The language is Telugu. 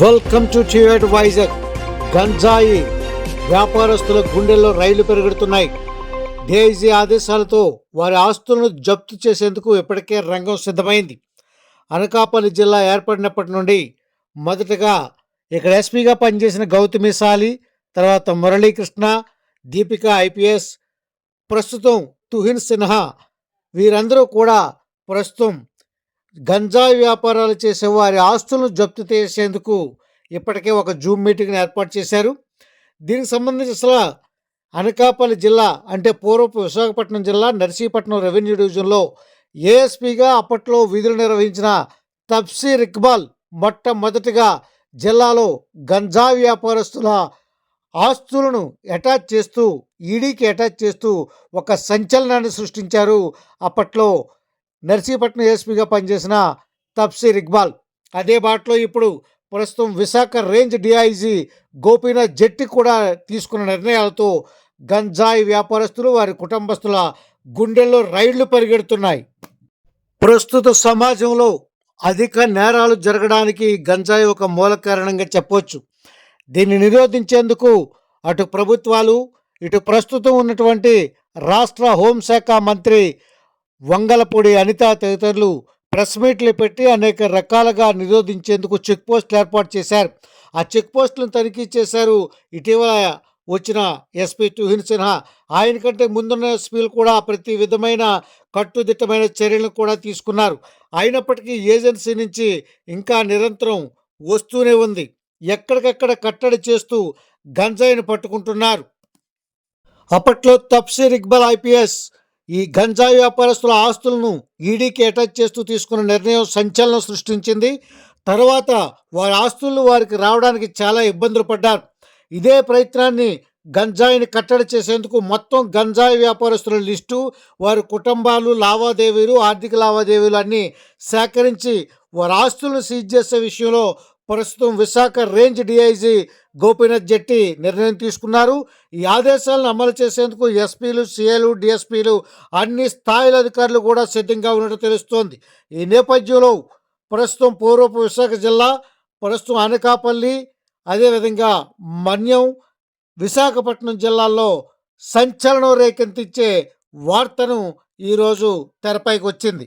వెల్కమ్ టు టివేట్ వైజాగ్ గంజాయి వ్యాపారస్తుల గుండెల్లో రైళ్ళు పెరుగుతున్నాయి. డేజీ ఆదేశాలతో వారి ఆస్తులను జప్తు చేసేందుకు ఇప్పటికే రంగం సిద్ధమైంది. అనకాపల్లి జిల్లా ఏర్పడినప్పటి నుండి మొదటగా ఇక్కడ ఎస్పీగా పనిచేసిన గౌతమి సాలి తర్వాత మురళీకృష్ణ దీపిక ఐపీఎస్ ప్రస్తుతం తుహిన్ సిన్హా వీరందరూ కూడా ప్రస్తుతం గంజాయి వ్యాపారాలు చేసే వారి ఆస్తులను జప్తు చేసేందుకు ఇప్పటికే ఒక జూమ్ మీటింగ్ను ఏర్పాటు చేశారు. దీనికి సంబంధించి అసలు అనకాపల్లి జిల్లా అంటే పూర్వపు విశాఖపట్నం జిల్లా నర్సీపట్నం రెవెన్యూ డివిజన్లో ఏఎస్పీగా అప్పట్లో విధులు నిర్వహించిన తఫ్సీర్ ఇక్బాల్ మొట్టమొదటిగా జిల్లాలో గంజా వ్యాపారస్తుల ఆస్తులను అటాచ్ చేస్తూ ఈడీకి అటాచ్ చేస్తూ ఒక సంచలనాన్ని సృష్టించారు. అప్పట్లో నర్సీపట్నం ఎస్పీగా పనిచేసిన తప్సీర్ ఇక్బాల్. అదే బాటలో ఇప్పుడు ప్రస్తుతం విశాఖ రేంజ్ డిఐజీ గోపీనాథ్ జెట్టి కూడా తీసుకున్న నిర్ణయాలతో గంజాయి వ్యాపారస్తులు వారి కుటుంబస్తుల గుండెల్లో రైళ్ళు పరిగెడుతున్నాయి. ప్రస్తుత సమాజంలో అధిక నేరాలు జరగడానికి గంజాయి ఒక మూల కారణంగా చెప్పవచ్చు దీన్ని నిరోధించేందుకు అటు ప్రభుత్వాలు ఇటు ప్రస్తుతం ఉన్నటువంటి రాష్ట్ర హోంశాఖ మంత్రి వంగలపూడి అనిత తదితరులు ప్రెస్ మీట్లు పెట్టి అనేక రకాలుగా నిరోధించేందుకు చెక్ పోస్టులు ఏర్పాటు చేశారు. ఆ చెక్ పోస్టులను తనిఖీ చేశారు. ఇటీవల వచ్చిన ఎస్పీ టుహిన్ సిన్హా. ఆయన కంటే ముందున్న ఎస్పీలు కూడా ప్రతి విధమైన కట్టుదిట్టమైన చర్యలను కూడా తీసుకున్నారు. అయినప్పటికీ ఏజెన్సీ నుంచి ఇంకా నిరంతరం వస్తూనే ఉంది. ఎక్కడికక్కడ కట్టడి చేస్తూ గంజాయిని పట్టుకుంటున్నారు. అప్పట్లో తప్సీర్ ఇక్బల్ ఐపీఎస్ ఈ గంజాయి వ్యాపారస్తుల ఆస్తులను ఈడీకి అటాచ్ చేస్తూ తీసుకున్న నిర్ణయం సంచలనం సృష్టించింది. తర్వాత వారి ఆస్తులు వారికి రావడానికి చాలా ఇబ్బందులు పడ్డారు. ఇదే ప్రయత్నాన్ని గంజాయిని కట్టడి చేసేందుకు మొత్తం గంజాయి వ్యాపారస్తుల లిస్టు వారి కుటుంబాలు లావాదేవీలు ఆర్థిక లావాదేవీలు అన్నీ సేకరించి వారి ఆస్తులను సీజ్ చేసే విషయంలో ప్రస్తుతం విశాఖ రేంజ్ డిఐజీ గోపీనాథ్ జెట్టి నిర్ణయం తీసుకున్నారు. ఈ ఆదేశాలను అమలు చేసేందుకు ఎస్పీలు సీఏలు డిఎస్పీలు అన్ని స్థాయిల అధికారులు కూడా సిద్ధంగా ఉన్నట్టు తెలుస్తోంది. ఈ నేపథ్యంలో ప్రస్తుతం పూర్వపు విశాఖ జిల్లా ప్రస్తుతం అనకాపల్లి అదేవిధంగా మన్యం విశాఖపట్నం జిల్లాల్లో సంచలనం రేకెత్తించే వార్తను ఈరోజు తెరపైకి వచ్చింది.